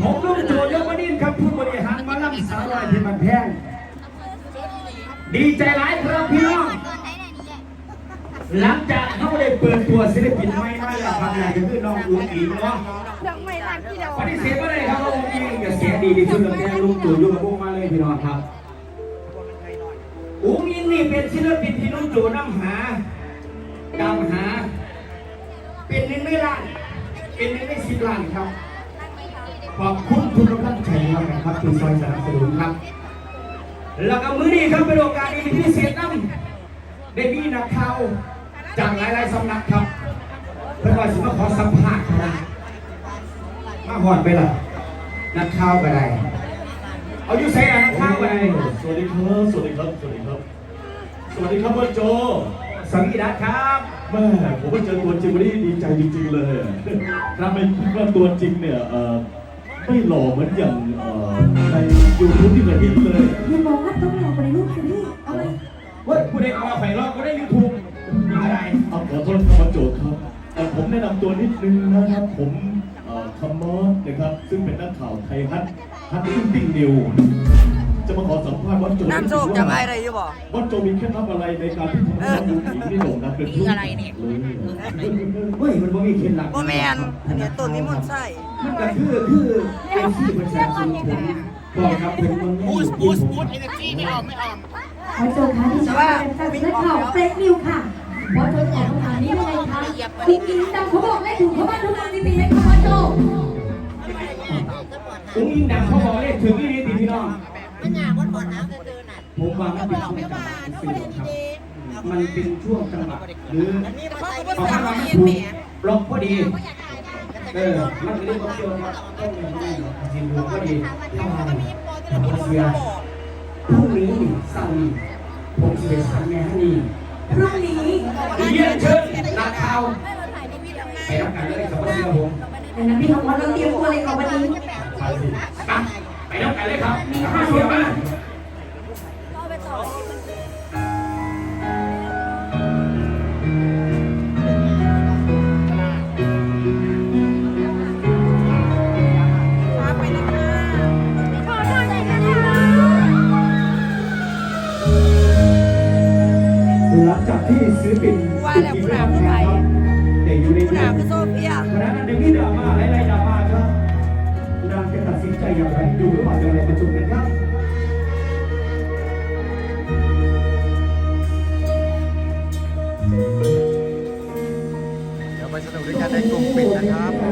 ผมรุ่นโจยกมานินครับผู้บริหารมาลัำสาวลายที่มันแพง ดีใจหลายครับพี่น้อง หลังจากเขาได้เปิดตัวศิลปินใหม่มาแล้วครับนี่คือน้องลุงอิงเนาะอกไม้กเน้อปฏิเสธไม่ได้ครับว่าลุงอิงกัเสียดีที่สุดแล้วแกลุงตู่ยู่กับพวกมาเลยพี่น้องครับอุ้งอิงนี่เป็นศิลปินที่ลุงตู่น้ำหาดำหา เป็นหนึ่งในล้าน เป็นหนึ่งในสิบล้านครับ ขอบคุณทุกกำลังใจครับที่ซอยสนับสนุนครับ แล้วก็มื้อนี้ครับเป็นโอกาสดีที่พิเศษนํได้มีนักข่าวจากหลายๆสำนักครับ เพื่อว่าสิมาขอสัมภาษณ์นะมาหอดไปล่ะนักข่าวก็ได้เอาอยู่ใส่ละนักข่าวก็ได้สวัสดีครับสวัสดีครับสวัสดีครับ สวัสดีครับพ่อโจสวีดัสครับแม่ผมไปเจอตัวจริงวันนี้ดีใจจริงๆเลยถ้าไม่คิดว่าตัวจริงเนี่ยเอ่อ ไม่หล่อเหมือนอย่างเอ่อในยูทูบที่เคยเห็นเลยอย่าบอกว่าต้องรอไปในรูปสิพี่เอาไปเฮ้ยผู้ใดเอามาไผ่รอบก็ได้ยูทูบอะไรเอาขอโทษครับพ่อโจครับเอ่อผมแนะนำตัวนิดนึงนะครับ ผมเอ่อคำมอสนะครับ ซึ่งเป็นนักข่าวไทยฮัทฮัทติ้งติ้งนิวจะ มาขอสัมภาษณ์วัดโจน้ำโชคจำอะไรอยู่บ่วัดโจมีเคล็ดลับอะไรในการที่ทำให้ดูหญิงนี่โด่งดังเป็นรุ่งอะไรเนี่ยเฮ้ยมันบ่มีเคล็ดลับบ่แมนอันนี้ต้นนี้มันต์ใช่มันก็คือคือเป็นที่ประชาชนผมบอกครับเป็นเมืองบูสบูสบูสขอโจทย์ค่ะที่ชอบเป็นจัดข่าวเฟกนิวค่ะพอโจทย์ตอบคำถามนี้ยังไงคะคุณกินดำเขาบอกได้ถูกเขาบ้านทุกคนจริงๆไหมคะพอโจอุ้งอิงดังเขาบอกเลขถึงนี่นี่พี่น้อง มันยากวัดก่อนนะเดินอะผมว่ามันเป็นช่วงจังหวะสื่อครับมันเป็นช่วงจังหวะหรือนี่มันใส่เพราะว่ามันถูกล็อกพอดีเออมันก็เลยบอกเกี่ยวกับต้องอย่างนี้จริงดูพอดีถ้ามาเสียพรุ่งนี้เสาร์ผมจะไปสานแม่ให้นี่พรุ่งนี้เรียนเชิญนักข่าวไปรับการเลยกับเสื้อผมดังนั้นพี่ทองวันเราเตรียมตัวเลยค่ะวันนี้างจะตัดสินใจอย่างไรอยู่ระหว่างอย่างไรประชุมกันครับเดี๋ยวไปสนุกด้วยกันในกลุ่มปิดนะครับ